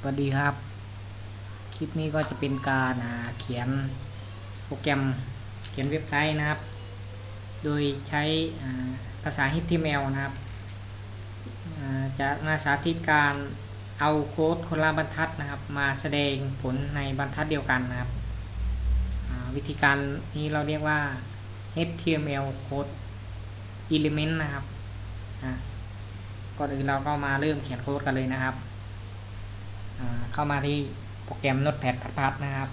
สวัสดีครับ คลิปนี้ก็จะเป็นการเขียนโปรแกรมเขียนเว็บไซต์นะครับ โดยใช้ภาษา HTML นะครับจะมาสาธิตการเอาโค้ดคนละบรรทัดนะครับ มาแสดงผลในบรรทัดเดียวกันนะครับ วิธีการนี้เราเรียกว่า HTML code element นะครับก่อนอื่นเราก็มาเริ่มเขียนโค้ดกันเลยนะครับ เข้ามาที่โปรแกรม Notepad พัดๆนะครับ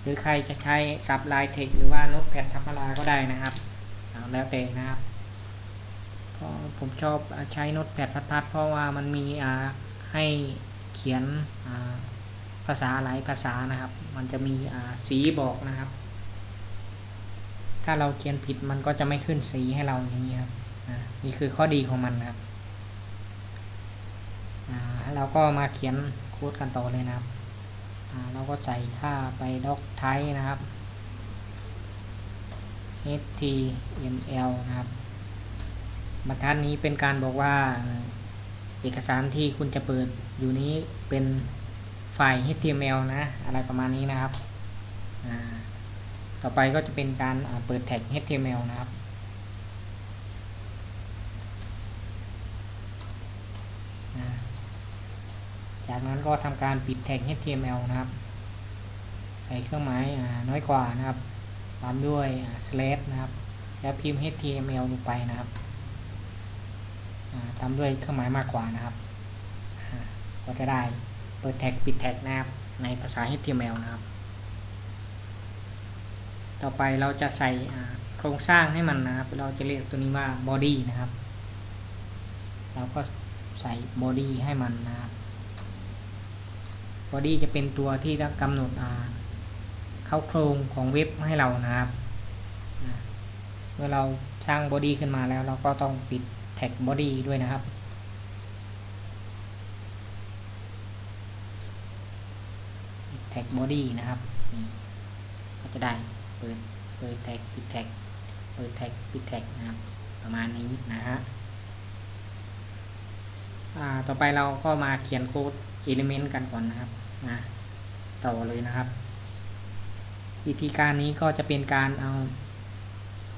หรือใครจะใช้ Sublime Text หรือว่า Notepad ธรรมดาก็ได้นะครับ แล้วแต่นะครับก็ผมชอบใช้ Notepad พัดๆเพราะว่ามันมีให้เขียนภาษาหลายภาษานะครับ มันจะมีสีบอกนะครับ ถ้าเราเขียนผิดมันก็จะไม่ขึ้นสีให้เราอย่างนี้ครับนี่คือข้อดีของมันนะครับเราก็มาเขียน โค้ดกันต่อเลยนะครับเราก็ใส่ค่าไปด็อกไทนะครับ html นะครับบรรทัดนี้เป็นการบอกว่าเอกสารที่คุณจะเปิดอยู่นี้เป็นไฟล์ html นะ อะไรประมาณนี้นะครับ ต่อไปก็จะเป็นการเปิดแท็ก html นะครับ จากนั้นก็ทำการปิดแท็ก HTML นะครับ ใส่เครื่องหมายน้อยกว่านะครับตามด้วย slash นะครับ แล้วพิมพ์ HTML ลงไปนะครับตามด้วยเครื่องหมายมากกว่านะครับ ก็จะได้เปิดแท็กปิดแท็กนะครับในภาษา HTML นะครับ ต่อไปเราจะใส่โครงสร้างให้มันนะครับ เราจะเรียกตัวนี้ว่า body นะครับ เราก็ใส่ body ให้มันนะครับ body จะเป็นตัวที่จะกำหนดเข้าโครงของเว็บให้เรานะครับเมื่อเราสร้าง body ขึ้นมาแล้วเราก็ต้องปิดแท็ก body ด้วยนะครับแท็ก body นะครับก็จะได้เปิดเปิดแท็กปิดแท็กเปิดแท็กปิดแท็กนะครับประมาณนี้นะฮะ ต่อไปเราก็มาเขียนโค้ด element กันก่อนนะครับนะต่อเลยนะครับ วิธีการนี้ก็จะเป็นการเอา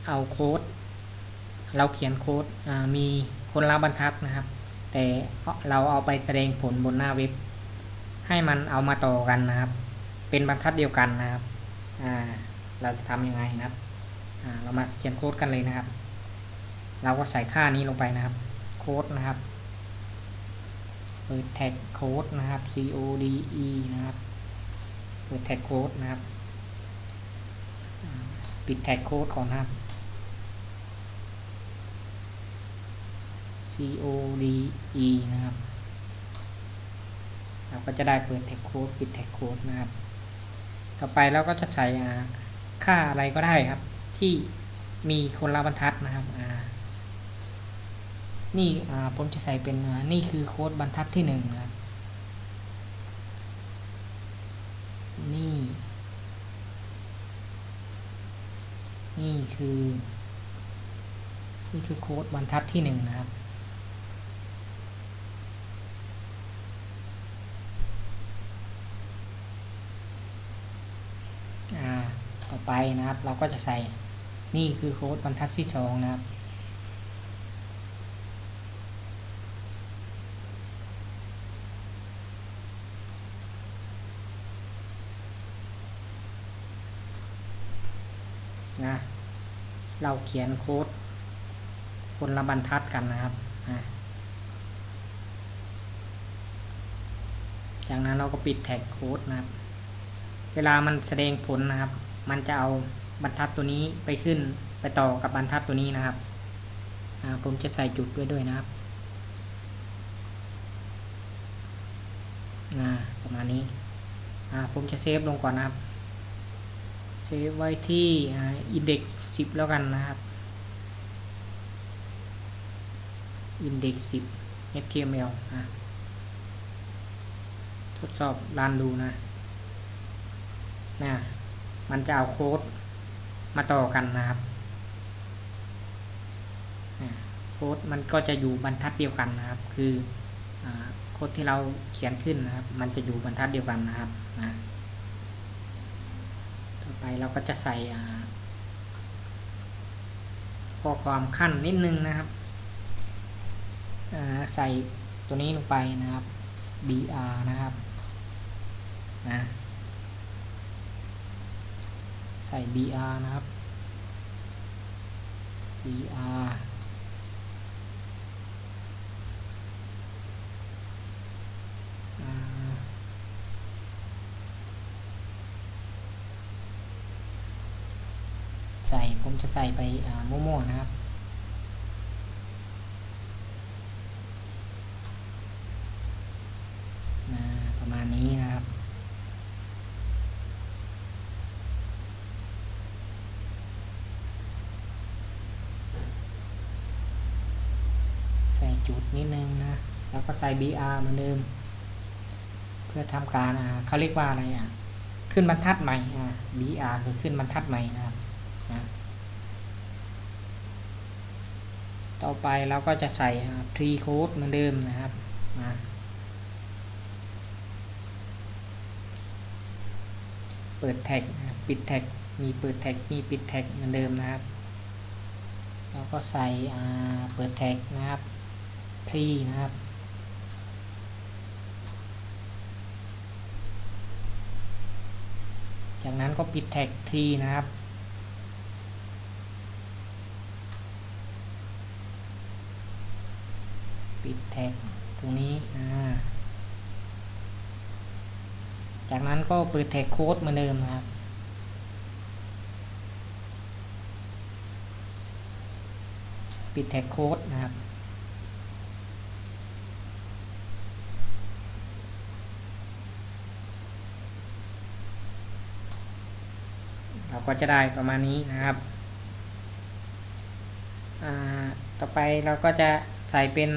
เอาโค้ด เราเขียนโค้ดมีคนละบรรทัดนะครับ แต่เราเอาไปแสดงผลบนหน้าเว็บ ให้มันเอามาต่อกันนะครับ เป็นบรรทัดเดียวกันนะครับเราจะทำยังไงนะครับเรามาเขียนโค้ดกันเลยนะครับ เราก็ใส่ค่านี้ลงไปนะครับ โค้ดนะครับ ปิดแท็กโค้ดนะครับ code นะครับ เปิดแท็กโค้ดนะครับ ปิดแท็กโค้ดก่อนนะครับ code นะครับ เราก็จะได้เปิดแท็กโค้ดปิดแท็กโค้ดนะครับ ต่อไปเราก็จะใส่ค่าอะไรก็ได้ครับ ที่มีคนละบรรทัดนะครับ นี่ผมจะใส่เป็นนี่คือโค้ดบรรทัดที่หนึ่งครับนี่ นี่คือ นี่คือโค้ดบรรทัดที่หนึ่งนะครับต่อไปนะครับ เราก็จะใส่นี่คือโค้ดบรรทัดที่สองนะครับนะ เราเขียนโค้ดคนละบรรทัดกันนะครับ จากนั้นเราก็ปิดแท็กโค้ดนะครับ เวลามันแสดงผลนะครับ มันจะเอาบรรทัดตัวนี้ไปขึ้นไปต่อกับบรรทัดตัวนี้นะครับ ผมจะใส่จุดด้วยด้วยนะครับประมาณนี้ผมจะเซฟลงก่อนนะครับ เซฟไว้ที่อิ สิบแล้วกันนะครับอินเด็กซ์สิบ html นะทดสอบรันดูนะนะมันจะเอาโค้ดมาต่อกันนะครับโค้ดมันก็จะอยู่บรรทัดเดียวกันนะครับ คืออโค้ดที่เราเขียนขึ้นนะครับ มันจะอยู่บรรทัดเดียวกันนะครับนะต่อไปเราก็จะใส่อ่า ข้อความขั้นนิดนึงนะครับใส่ตัวนี้ลงไปนะครับ br นะครับนะใส่ br นะครับ br ใส่ผมจะใส่ไปอ่ามั่วๆนะครับ ประมาณนี้นะครับ ใส่จุดนิดนึงนะ แล้วก็ใส่ BR เหมือนเดิม เพื่อทำการเขาเรียกว่าอะไรอะ ขึ้นบรรทัดใหม่อ่า BR คือขึ้นบรรทัดใหม่นะครับ นะต่อไปเราก็จะใส่ tree code เหมือนเดิมนะครับนะเปิดแท็กปิดแท็กมีเปิดแท็กมีปิดแท็กเหมือนเดิมนะครับแล้วก็ใส่เปิดแท็กนะครับพรีนะครับจากนั้นก็ปิดแท็กพรีนะครับ ปิดแท็กตรงนี้อ่าจากนั้นก็เปิดแท็กโค้ดเหมือนเดิมนะครับ ปิดแท็กโค้ดนะครับ เราก็จะได้ประมาณนี้นะครับ ต่อไปเราก็จะ ใส่เป็น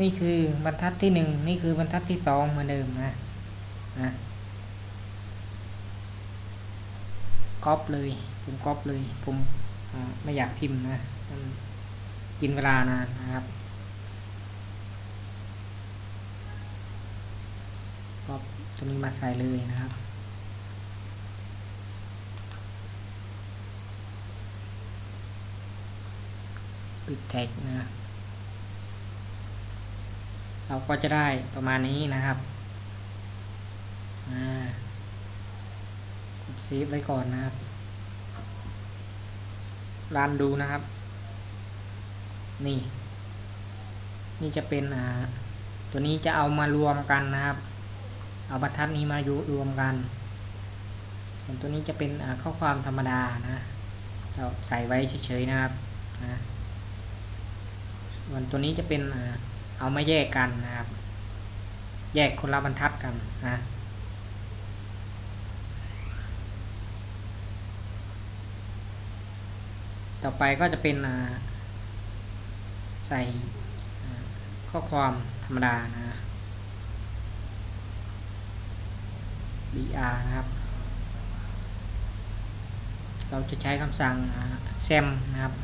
นี่คือบรรทัดที่หนึ่งนี่คือบรรทัดที่สองเหมือนเดิมนะนะก๊อปเลยผมก๊อปเลย ผมไม่อยากพิมพ์นะมันกินเวลานานนะครับก๊อปตรงนี้มาใส่เลยนะครับ ปิดแท็กนะเราก็จะได้ประมาณนี้นะครับกดเซฟไว้ก่อนนะครับรันดูนะครับ นี่ นี่จะเป็นอ่าตัวนี้จะเอามารวมกันนะครับ เอาบรรทัดนี้มายุรวมกันส่วนตัวนี้จะเป็นข้อความธรรมดานะ เราใส่ไว้เฉยๆนะครับนะ ส่วนตัวนี้จะเป็นเอามาแยกกันนะครับ แยกคนละบรรทัดกันนะต่อไปก็จะเป็นใส่ข้อความธรรมดานะ br นะครับ เราจะใช้คำสั่ง sem นะครับ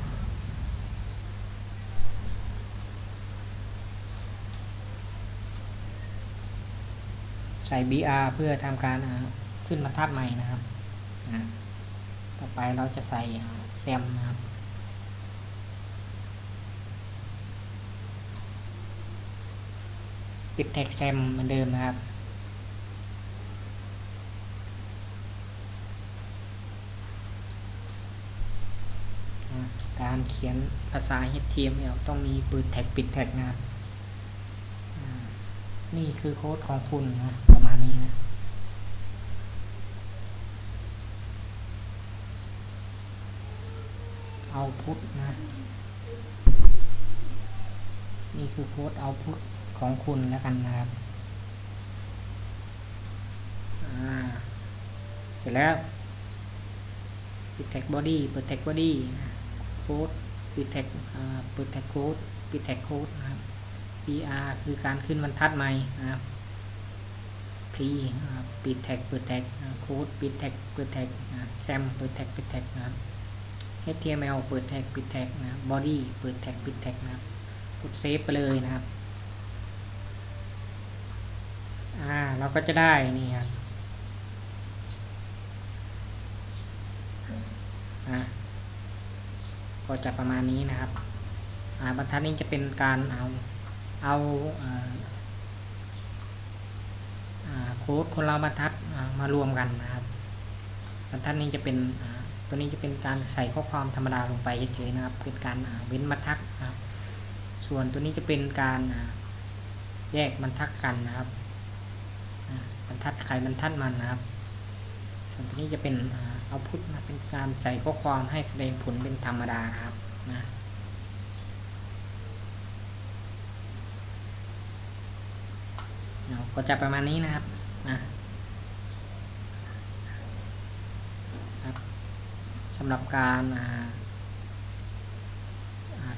ใส่ br เพื่อทำการขึ้นบรรทัดใหม่นะครับ ต่อไปเราจะใส่ sem นะครับปิดแท็กแซมเหมือนเดิมนะครับ การเขียนภาษา HTML ต้องมีเปิดแท็กปิดแท็กนะครับ นี่คือโค้ดของคุณนะประมาณนี้นะเอาพุทนะ นี่คือโค้ดเอาพุทของคุณแล้วกันนะครับเสร็จแล้วปิดแท็กบอดี้เปิดแท็กบอดี้โค้ดปิดแท็กเปิดแท็กโค้ดปิดแท็กโค้ดนะครับ PR คือการขึ้นบรรทัดใหม่นะครับ P ปิดแท็กเปิดแท็กโค้ดปิดแท็กเปิดแท็กแซมเปิดแท็กปิดแท็กนะครับ HTML เปิดแท็กปิดแท็กนะ Body เปิดแท็กปิดแท็กนะครับ กดเซฟไปเลยนะครับอ่าเราก็จะได้นี่ครับอ่าก็จะประมาณนี้นะครับอ่าบรรทัดนี้จะเป็นการเอา เอาโค้ดคนละบรรทัดมารวมกันนะครับบรรทัดนี้จะเป็นตัวนี้จะเป็นการใส่ข้อความธรรมดาลงไปเฉยๆนะครับ เป็นการเว้นบรรทัดนะครับส่วนตัวนี้จะเป็นการแยกบรรทัดกันนะครับบรรทัดใครบรรทัดมันนะครับ ส่วนตัวนี้จะเป็นเอาพุทนะเป็นการใส่ข้อความให้แสดงผลเป็นธรรมดาครับนะเนาะ ก็จะประมาณนี้นะครับนะครับสำหรับการา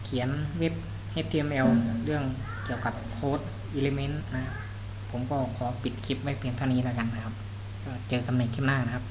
เขียนเว็บ HTML เรื่องเกี่ยวกับโค้ด Element นะผมก็ขอปิดคลิปไว้เพียงเท่านี้แล้วกันนะครับ เจอกันในคลิปหน้านะครับ